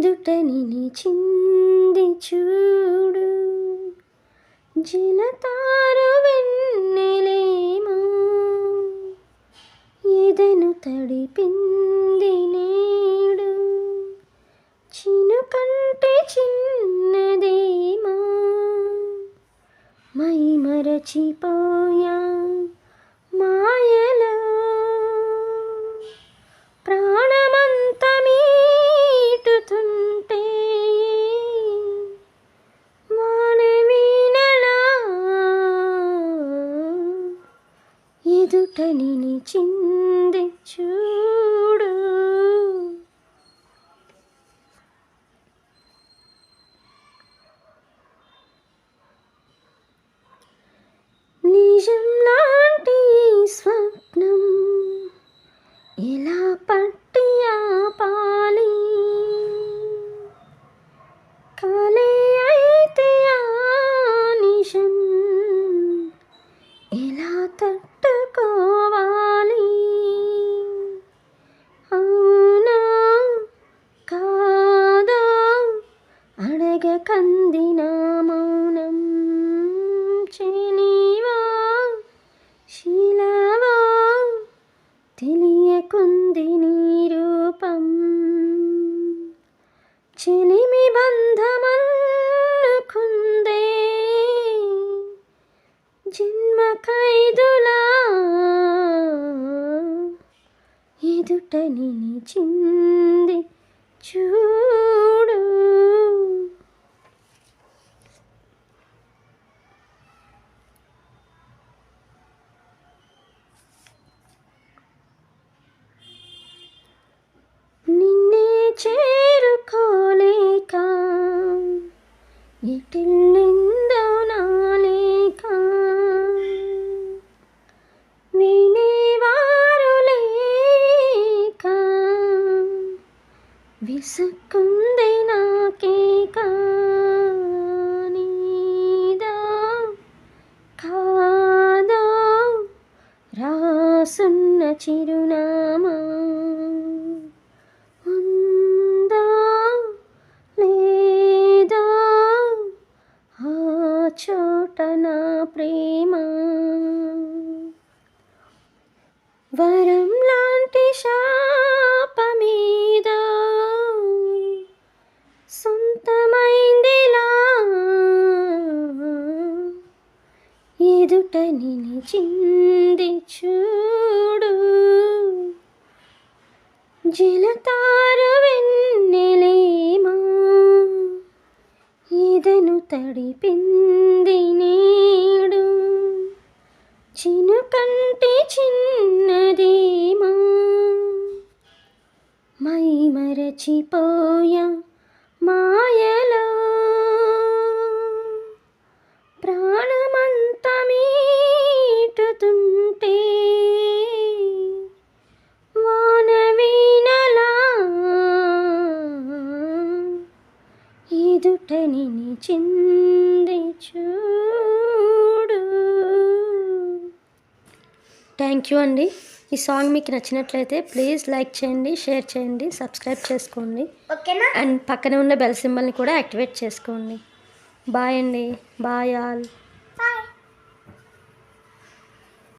ఎదుట నిలిచింది చూడు. జలతారు వెన్నెలేమో ఎదను తడిపింది నేడు. చినుకంటే చిన్నదేమో మై మరచిపోయా మాయలో. ప్రాణ ఎదుట నిలిచింది అడగకంది మౌనం చెలివా శిలవా తెలియకుంది నీ రూపం. చెలిమి బంధమన్నుకుందే జన్మ ఖైదులా ఎదుట నిలిచింది చూ ఎటెళ్ళిందో నాలేక వినేవారు లేక విసుక్కుంది నాకేక నీదా కాదా? రాసున్న చిరునామా చోట నా ప్రేమ. వరం లాంటి శాపమీద సొంతమైందిలా ఎదుట నిలిచింది చూడు. జలతారు వెన్నెలేమా ఇదను తడిపింది నేడు చినుకంటే చిన్నదేమా మై మరచిపోయా మా ఎదుట నిలిచింది చూడు. థ్యాంక్ యూ అండి. ఈ సాంగ్ మీకు నచ్చినట్లయితే ప్లీజ్ లైక్ చేయండి షేర్ చేయండి సబ్స్క్రైబ్ చేసుకోండి. ఓకేనా? అండ్ పక్కనే ఉన్న బెల్ సింబల్ని కూడా యాక్టివేట్ చేసుకోండి. బాయ్ అండి. Bye all